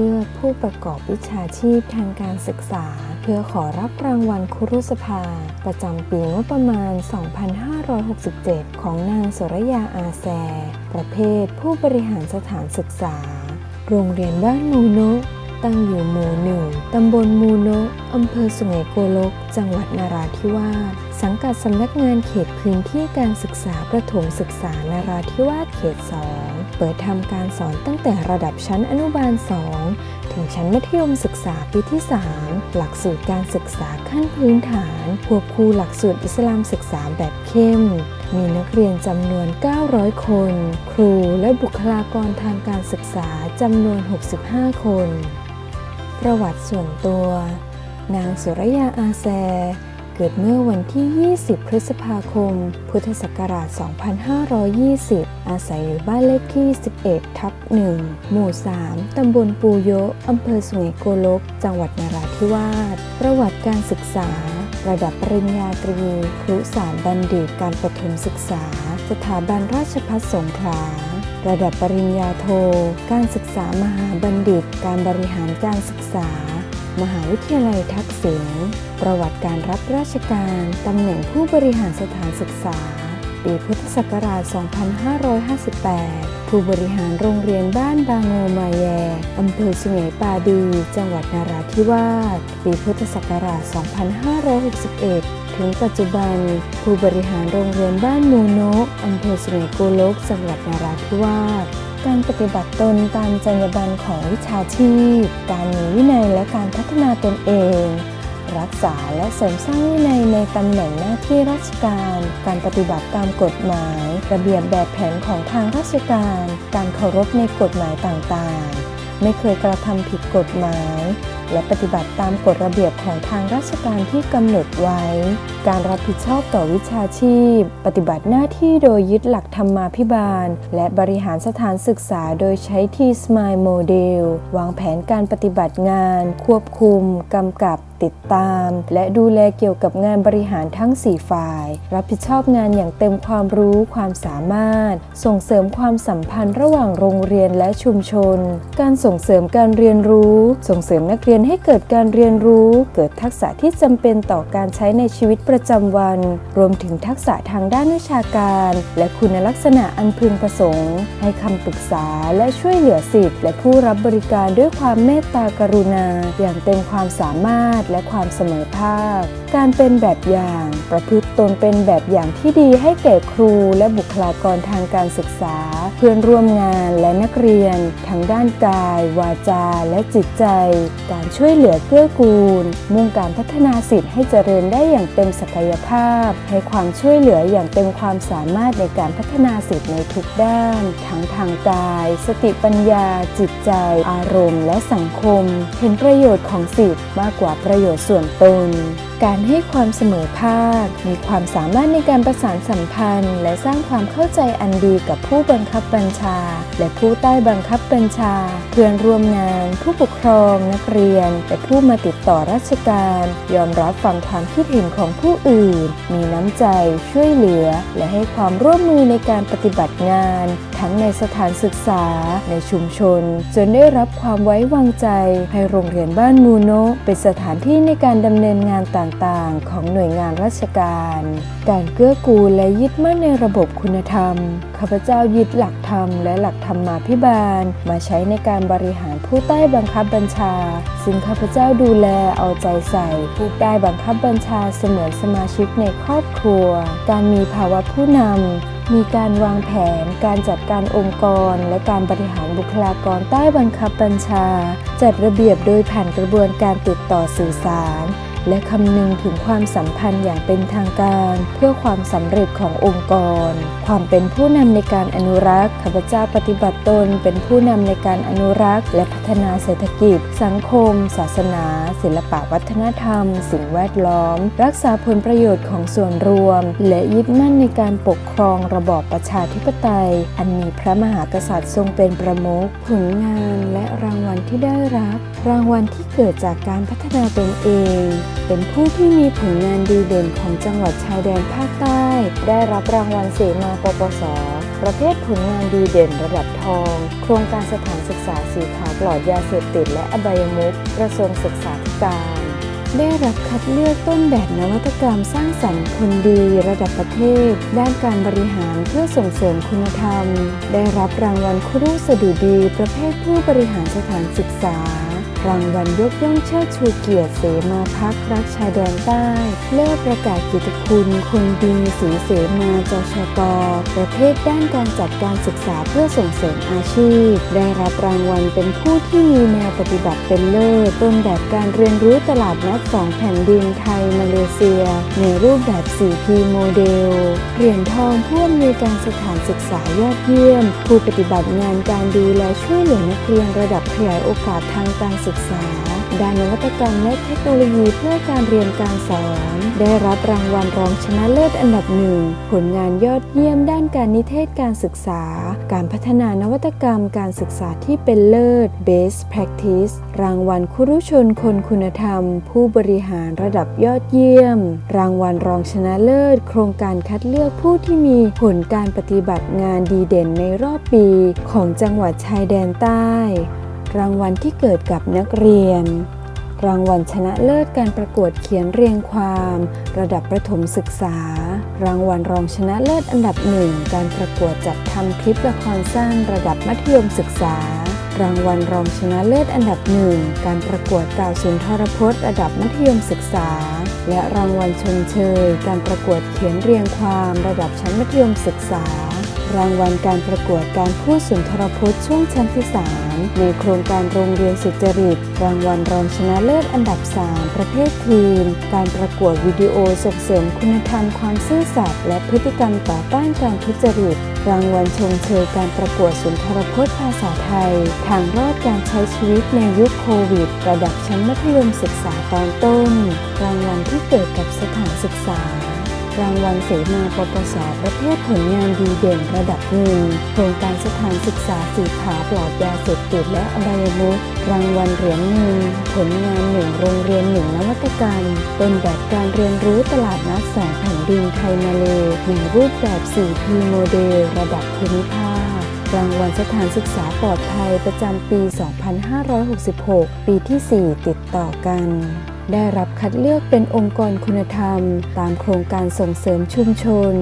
เลือกผู้ประกอบวิชาชีพทางการศึกษา เพื่อขอรับรางวัลครุสภา ประจำปีงบประมาณ 2567 ของนางสรยาอาแซ ประเภทผู้บริหารสถานศึกษา โรงเรียนบ้านมูโนะตั้งอยู่หมู่หนึ่งตำบลมูโนะอำเภอสุไหงโกลก จังหวัดนาราธิวาส สังกัดสำนักงานเขตพื้นที่การศึกษาประถมศึกษานาราธิวาสเขต2 เปิดทำการสอนตั้งแต่ระดับชั้นอนุบาล 2 ถึงชั้นมัธยมศึกษาปีที่ 3 หลักสูตรการศึกษาขั้นพื้นฐาน ควบคู่หลักสูตรอิสลามศึกษาแบบเข้ม มีนักเรียนจำนวน 900 คน ครูและบุคลากรทางการศึกษาจำนวน 65 คน ประวัติส่วนตัว นางสุรยาอาแซ เกิดเมื่อวันที่ 20 พฤษภาคม พุทธศักราช 2520 อาศัยอยู่บ้านเลขที่ 11 ทับ 1 หมู่ 3 ตำบลปูโยอำเภอสุไหงโกลก จังหวัดนราธิวาส ประวัติการศึกษา ระดับปริญญาตรี ครุสารบัณฑิต การประถมศึกษา สถาบันราชภัฏสงขลาระดับปริญญาโท การศึกษามหาบัณฑิต การบริหารการศึกษา มหาวิทยาลัยทัก ษิณประวัติการรับราชการ ตำแหน่งผู้บริหารสถานศึกษา ปีพุทธศักราช 2558 ผู้บริหารโรงเรียนบ้านบางโงมาแยอำเภอสุไหงปาดี จังหวัดนาราธิวาส ปีพุทธศักราช 2561ถึงปัจจุบัน ผู้บริหารโรงเรียนบ้านมูโนะอำเภอสุไหงโกลก จังหวัดนาราธิวาส การปฏิบัติตนตามจรรยาบรรณของวิชาชีพ การมีวินัยและการพัฒนาตนเอง รักษาและเสริมสร้างวินัยในตำแหน่งหน้าที่ราชการ การปฏิบัติตามกฎหมาย ระเบียบแบบแผนของทางราชการ การเคารพในกฎหมายต่างๆ ไม่เคยกระทำผิดกฎหมาย และปฏิบัติตามกฎระเบียบของทางราชการที่กำหนดไว้ การรับผิดชอบต่อวิชาชีพ ปฏิบัติหน้าที่โดยยึดหลักธรรมาภิบาล และบริหารสถานศึกษาโดยใช้ทีสม i l e โมเดลวางแผนการปฏิบัติงาน ควบคุม กำกับ ติดตาม และดูแลเกี่ยวกับงานบริหารทั้ง 4 ฝ่าย รับผิดชอบงานอย่างเต็มความรู้ความสามารถ ส่งเสริมความสัมพันธ์ระหว่างโรงเรียนและชุมชน การส่งเสริมการเรียนรู้ ส่งเสริมนักเรียนให้เกิดการเรียนรู้ เกิดทักษะที่จำเป็นต่อการใช้ในชีวิตประจำวัน รวมถึงทักษะทางด้านวิชาการ และคุณลักษณะอันพึงประสงค์ ให้คำปรึกษาและช่วยเหลือสิทธิ์และผู้รับบริการด้วยความเมตตากรุณา อย่างเต็มความสามารถและความเสมอภาค การเป็นแบบอย่าง ประพฤติตนเป็นแบบอย่างที่ดีให้แก่ครูและบุคลากรทางการศึกษา เพื่อนร่วมงานและนักเรียน ทั้งด้านกาย วาจา และจิตใจ การช่วยเหลือเกื้อกูล มุ่งการพัฒนาสิทธิ์ให้เจริญได้อย่างเต็มศักยภาพ ให้ความช่วยเหลืออย่างเต็มความสามารถในการพัฒนาสิทธิ์ในทุกด้าน ทั้งทางกาย สติปัญญา จิตใจ อารมณ์ และสังคม เห็นประโยชน์ของสิทธิ์มากกว่าประโยชน์ส่วนตน การให้ความเสมอภาค มีความสามารถในการประสานสัมพันธ์ และสร้างความเข้าใจอันดีกับผู้บังคับบัญชา และผู้ใต้บังคับบัญชา เพื่อนร่วมงาน ผู้ปกครอง นักเรียน และผู้มาติดต่อราชการ ยอมรับฟังความคิดเห็นของผู้อื่น มีน้ำใจ ช่วยเหลือ และให้ความร่วมมือในการปฏิบัติงาน ทั้งในสถานศึกษา ในชุมชน จนได้รับความไว้วางใจ ให้โรงเรียนบ้านมูโนะเป็นสถานที่ที่ในการดำเนินงานต่างๆ ของหน่วยงานราชการ การเกื้อกูลและยึดมั่นในระบบคุณธรรม ข้าพเจ้ายึดหลักธรรมและหลักธรรมาภิบาล มาใช้ในการบริหารผู้ใต้บังคับบัญชา ซึ่งข้าพเจ้าดูแลเอาใจใส่ ผู้ใต้บังคับบัญชาเสมือนสมาชิกในครอบครัว การมีภาวะผู้นำ มีการวางแผน การจัดการองค์กร และการบริหารบุคลากรใต้บังคับบัญชา จัดระเบียบโดยผ่านกระบวนการติดต่อสื่อสาร และคำนึงถึงความสัมพันธ์อย่างเป็นทางการ เพื่อความสำเร็จขององค์กร ความเป็นผู้นำในการอนุรักษ์ข้าพเจ้าปฏิบัติตน เป็นผู้นำในการอนุรักษ์ และพัฒนาเศรษฐกิจ สังคม ศาสนา ศิลปวัฒนธรรม สิ่งแวดล้อม รักษาผลประโยชน์ของส่วนรวม และยึดมั่นในการปกครองระบอบประชาธิปไตย อันมีพระมหากษัตริย์ทรงเป็นประมุขผลงานและรางวัลที่ได้รับ รางวัลที่เกิดจากการพัฒนาตนเองเป็นผู้ที่มีผลงานดีเด่นของจังหวัดชายแดนภาคใต้ ได้รับรางวัลเสมาปปส ประเภทผลงานดีเด่นระดับทอง โครงการสถานศึกษาสีขาวปลอดยาเสพติดและอบายมุขกระทรวงศึกษาธิการ ได้รับคัดเลือกต้นแบบนวัตกรรมสร้างสรรค์คนดีระดับประเทศ ด้านการบริหารเพื่อส่งเสริมคุณธรรม ได้รับรางวัลครูสดุดี ประเภทผู้บริหารสถานศึกษา รางวัลยกย่องเชิดชูเกียรติเสมาพักรักชายแดนใต้ เลิศประกาศกิตติคุณคนดีสีเสมาจชตประเภทด้านการจัดการศึกษาเพื่อส่งเสริมอาชีพ ได้รับรางวัลเป็นผู้ที่มีแนวปฏิบัติเป็นเลิศต้นแบบการเรียนรู้ตลาดนัดสองแผ่นดินไทยมาเลเซีย ในรูปแบบ 4P โมเดลเหรียญทองผู้อำนวยการสถานศึกษายอดเยี่ยม ผู้ปฏิบัติงานการดูแลช่วยเหลือนักเรียนระดับขยายโอกาสทางการศศึกษา ด้านนวัตกรรมและเทคโนโลยีเพื่อการเรียนการสอน ได้รับรางวัลรองชนะเลิศอันดับหนึ่งผลงานยอดเยี่ยมด้านการนิเทศการศึกษา การพัฒนานวัตกรรมการศึกษาที่เป็นเลิศ Best Practice รางวัลคุรุชนคนคุณธรรม ผู้บริหารระดับยอดเยี่ยม รางวัลรองชนะเลิศ โครงการคัดเลือกผู้ที่มีผลการปฏิบัติงานดีเด่นในรอบปี ของจังหวัดชายแดนใต้ รางวัลที่เกิดกับนักเรียน รางวัลชนะเลิศการประกวดเขียนเรียงความ ระดับประถมศึกษา รางวัลรองชนะเลิศอันดับหนึ่งการประกวดจัดทำคลิปละครสั้นระดับมัธยมศึกษา รางวัลรองชนะเลิศอันดับหนึ่งการประกวดกล่าวสุนทรพจน์ระดับมัธยมศึกษา และรางวัลชมเชย การประกวดเขียนเรียงความ ระดับชั้นมัธยมศึกษา รางวัลการประกวดการพูดสุนทรพจน์ช่วงชั้นที่ 3 ในโครงการโรงเรียนสุจริต รางวัลรองชนะเลิศอันดับ 3 ประเภททีม การประกวดวิดีโอส่งเสริมคุณธรรมความซื่อสัตย์และพฤติกรรมต่อต้านการทุจริต รางวัลชมเชยการประกวดสุนทรพจน์ภาษาไทย ทางรอดการใช้ชีวิตในยุคโควิด ระดับชั้นมัธยมศึกษาตอนต้น รางวัลที่เกิดกับสถานศึกษา รางวัลเสมาปปสประเภทผลงานดีเด่นระดับหนึ่งโครงการสถานศึกษาสีขาวปลอดยาเสพติดและอบายมุขรางวัลเหรียญเงินผลงานหนึ่งโรงเรียนหนึ่งนวัตกรรมต้นแบบการเรียนรู้ตลาดนัดสองแผ่นดินไทยมาเลในรูปแบบ 4P โมเดลระดับภูมิภาครางวัลสถานศึกษาปลอดภัยประจำปี 2566 ปีที่ 4 ติดต่อกัน ได้รับคัดเลือกเป็นองค์กรคุณธรรม ตามโครงการส่งเสริมชุมชน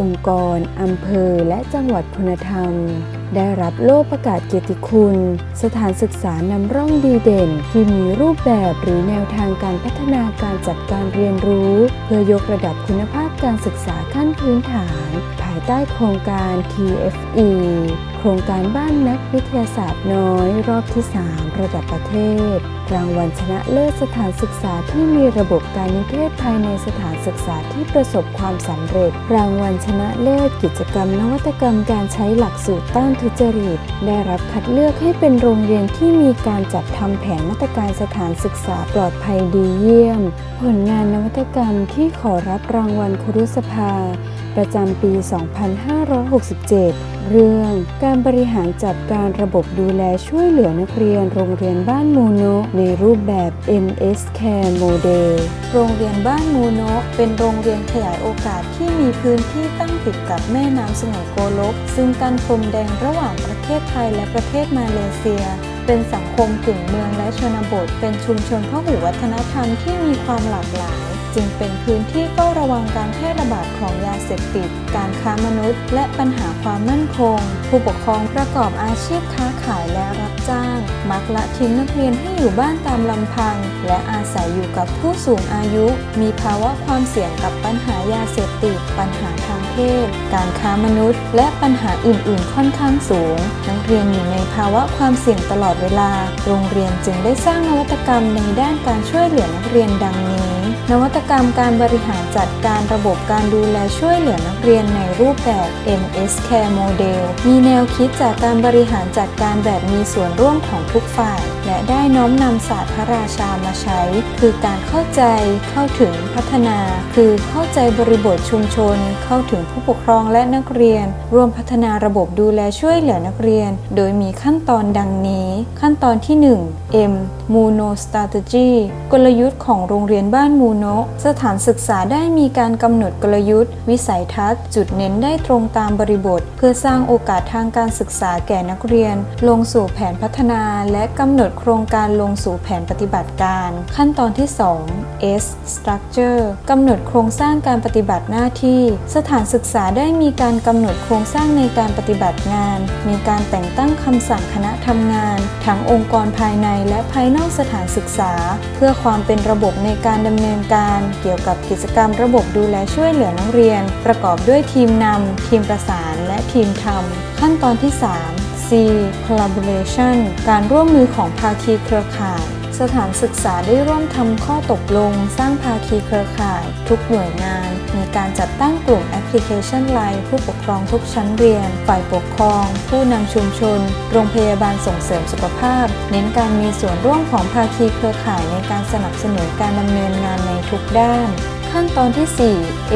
องค์กร อำเภอ และจังหวัดคุณธรรม ได้รับโล่ประกาศเกียรติคุณ สถานศึกษานำร่องดีเด่น ที่มีรูปแบบหรือแนวทางการพัฒนาการจัดการเรียนรู้ เพื่อยกระดับคุณภาพการศึกษาขั้นพื้นฐานายใต้โครงการ TFE โครงการบ้านนักวิทยาศาสตร์น้อย รอบที่ 3 ระดับประเทศ รางวัลชนะเลิศสถานศึกษาที่มีระบบการนิเทศภายในสถานศึกษาที่ประสบความสำเร็จ รางวัลชนะเลิศกิจกรรมนวัตกรรมการใช้หลักสูตรต้านทุจริต ได้รับคัดเลือกให้เป็นโรงเรียนที่มีการจัดทำแผนมาตรการสถานศึกษาปลอดภัยดีเยี่ยม ผลงานนวัตกรรมที่ขอรับรางวัลครุสภา ประจำปี 2567 เรื่องการบริหารจัดการระบบดูแลช่วยเหลือนักเรียนโรงเรียนบ้านมูโนะในรูปแบบ MS Care Model โรงเรียนบ้านมูโนะเป็นโรงเรียนขยายโอกาสที่มีพื้นที่ตั้งติดกับแม่น้ำสมุทรโกลก ซึ่งกันพรมแดงระหว่างประเทศไทยและประเทศมาเลเซียเป็นสังคมกึ่งเมืองและชนบท เป็นชุมชนพหุวัฒนธรรมที่มีความหลากหลาย จึงเป็นพื้นที่เฝ้าระวังการแพร่ระบาดของยาเสพติด การค้ามนุษย์ และปัญหาความมั่นคง ผู้ปกครองประกอบอาชีพค้าขายและรับจ้าง มักละทิ้งนักเรียนให้อยู่บ้านตามลำพัง และอาศัยอยู่กับผู้สูงอายุ มีภาวะความเสี่ยงกับปัญหายาเสพติด ปัญหาทางเพศ การค้ามนุษย์ และปัญหาอื่น ๆ ค่อนข้างสูง นักเรียนอยู่ในภาวะความเสี่ยงตลอดเวลา โรงเรียนจึงได้สร้างนวัตกรรมในด้านการช่วยเหลือนักเรียนดังนี้ นวัตกรรมการบริหารจัดการระบบการดูแลช่วยเหลือนักเรียนในรูปแบบ MS Care Model มีแนวคิดจากการบริหารจัดการแบบมีส่วนร่วมของทุกฝ่าย และได้น้อมนำศาสตร์พระราชามาใช้ คือการเข้าใจเข้าถึงพัฒนา คือเข้าใจบริบทชุมชน เข้าถึงผู้ปกครองและนักเรียน รวมพัฒนาระบบดูแลช่วยเหลือนักเรียน โดยมีขั้นตอนดังนี้ ขั้นตอนที่ 1 M Muno Strategy กลยุทธ์ของโรงเรียนบ้านมูโนสถานศึกษาได้มีการกำหนดกลยุทธ์ วิสัยทัศน์ จุดเน้นได้ตรงตามบริบท เพื่อสร้างโอกาสทางการศึกษาแก่นักเรียน ลงสู่แผนพัฒนาและกำหนดโครงการลงสู่แผนปฏิบัติการ ขั้นตอนที่ 2 S Structure กำหนดโครงสร้างการปฏิบัติหน้าที่ สถานศึกษาได้มีการกำหนดโครงสร้างในการปฏิบัติงาน มีการแต่งตั้งคำสั่งคณะทำงาน ทั้งองค์กรภายในและภายนอกสถานศึกษา เพื่อความเป็นระบบในการดำเนินการ เกี่ยวกับกิจกรรมระบบดูแลช่วยเหลือนักเรียน ประกอบด้วยทีมนำทีมประสานและทีมทำขั้นตอนที่ 3 C collaboration การร่วมมือของภาคีเครือข่าย สถานศึกษาได้ร่วมทำข้อตกลง สร้างภาคีเครือข่าย ทุกหน่วยงานมีการจัดตั้งกลุ่มแอปพลิเคชันไลน์ผู้ปกครองทุกชั้นเรียน ฝ่ายปกครอง ผู้นำชุมชน โรงพยาบาลส่งเสริมสุขภาพ เน้นการมีส่วนร่วมของภาคีเครือข่ายในการสนับสนุนการดำเนินงานในทุกด้าน ขั้นตอนที่ 4 A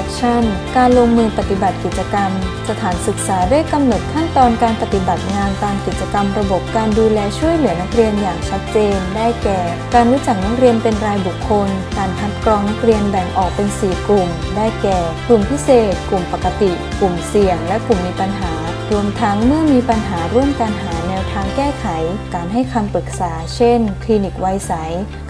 Action การลงมือปฏิบัติกิจกรรม สถานศึกษาได้กำหนดขั้นตอนการปฏิบัติงานตามกิจกรรมระบบการดูแลช่วยเหลือนักเรียนอย่างชัดเจน ได้แก่ การรู้จักนักเรียนเป็นรายบุคคล การคัดกรองนักเรียนแบ่งออกเป็น 4 กลุ่ม ได้แก่ กลุ่มพิเศษ กลุ่มปกติ กลุ่มเสี่ยง และกลุ่มมีปัญหารวมทั้งเมื่อมีปัญหาร่วมการหา ทางแก้ไข การให้คำปรึกษา เช่น คลินิกไวยใส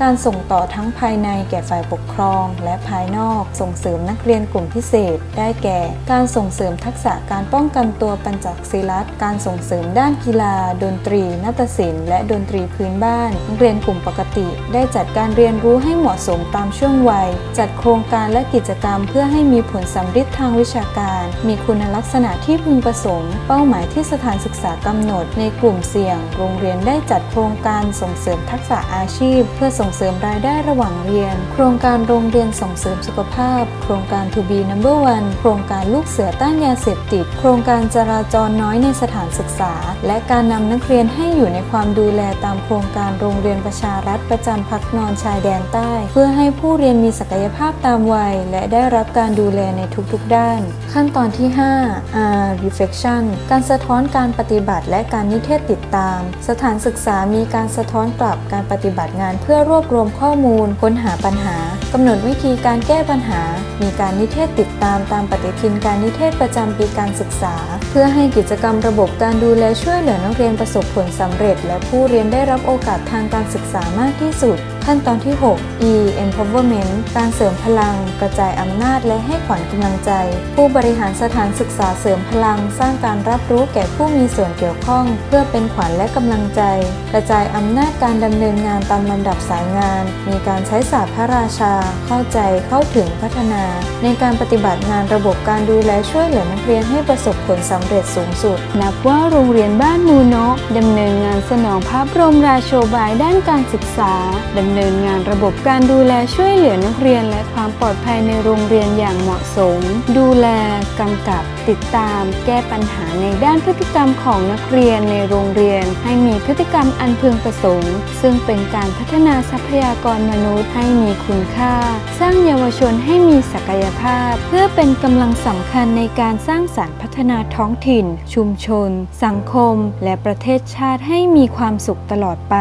การส่งต่อทั้งภายในแก่ฝ่ายปกครอง และภายนอก ส่งเสริมนักเรียนกลุ่มพิเศษ ได้แก่ การส่งเสริมทักษะการป้องกันตัวปัญจศีลัตการส่งเสริมด้านกีฬา ดนตรี นาฏศิลป์ และดนตรีพื้นบ้าน นักเรียนกลุ่มปกติ ได้จัดการเรียนรู้ให้เหมาะสมตามช่วงวัย จัดโครงการและกิจกรรม เพื่อให้มีผลสำฤทธิ์ทางวิชาการ มีคุณลักษณะที่พึงประสงค์ เป้าหมายที่สถานศึกษากำหนดในกลุ่มเสี่ยง โรงเรียนได้จัดโครงการส่งเสริมทักษะอาชีพ เพื่อส่งเสริมรายได้ระหว่างเรียน โครงการโรงเรียนส่งเสริมสุขภาพ โครงการ To be number one โครงการลูกเสือต้านยาเสพติด โครงการจราจรน้อยในสถานศึกษา และการนำนักเรียนให้อยู่ในความดูแลตามโครงการโรงเรียนประชารัฐประจำพักนอนชายแดนใต้ เพื่อให้ผู้เรียนมีศักยภาพตามวัย และได้รับการดูแลในทุกๆ ด้าน ขั้นตอนที่ 5 R reflection การสะท้อนการปฏิบัติและการนิเทศติดตาม สถานศึกษามีการสะท้อนกลับการปฏิบัติงาน เพื่อรวบรวมข้อมูล ค้นหาปัญหากำหนดวิธีการแก้ปัญหา มีการนิเทศติดตามตามปฏิทินการนิเทศประจำปีการศึกษา เพื่อให้กิจกรรมระบบการดูแลช่วยเหลือนักเรียนประสบผลสำเร็จ และผู้เรียนได้รับโอกาสทางการศึกษามากที่สุด ขั้นตอนที่ 6 E empowerment การเสริมพลัง กระจายอำนาจและให้ขวัญกำลังใจ ผู้บริหารสถานศึกษาเสริมพลัง สร้างการรับรู้แก่ผู้มีส่วนเกี่ยวข้อง เพื่อเป็นขวัญและกำลังใจ กระจายอำนาจการดำเนินงานตามลำดับสายงาน มีการใช้ศาสตร์พระราชา เข้าใจเข้าถึงพัฒนา ในการปฏิบัติงานระบบการดูแลช่วยเหลือนักเรียนให้ประสบผลสำเร็จสูงสุด นับว่าโรงเรียนบ้านมูโนะดำเนินงานสนองพระบรมราโชบายด้านการศึกษาดำเนินเนินงานระบบการดูแลช่วยเหลือนักเรียน และความปลอดภัยในโรงเรียนอย่างเหมาะสม ดูแลกำกับติดตาม แก้ปัญหาในด้านพฤติกรรมของนักเรียนในโรงเรียน ให้มีพฤติกรรมอันพึงประสงค์ ซึ่งเป็นการพัฒนาทรัพยากรมนุษย์ให้มีคุณค่า สร้างเยาวชนให้มีศักยภาพ เพื่อเป็นกำลังสำคัญในการสร้างสรรค์พัฒนาท้องถิ่น ชุมชน สังคม และประเทศชาติให้มีความสุขตลอดไป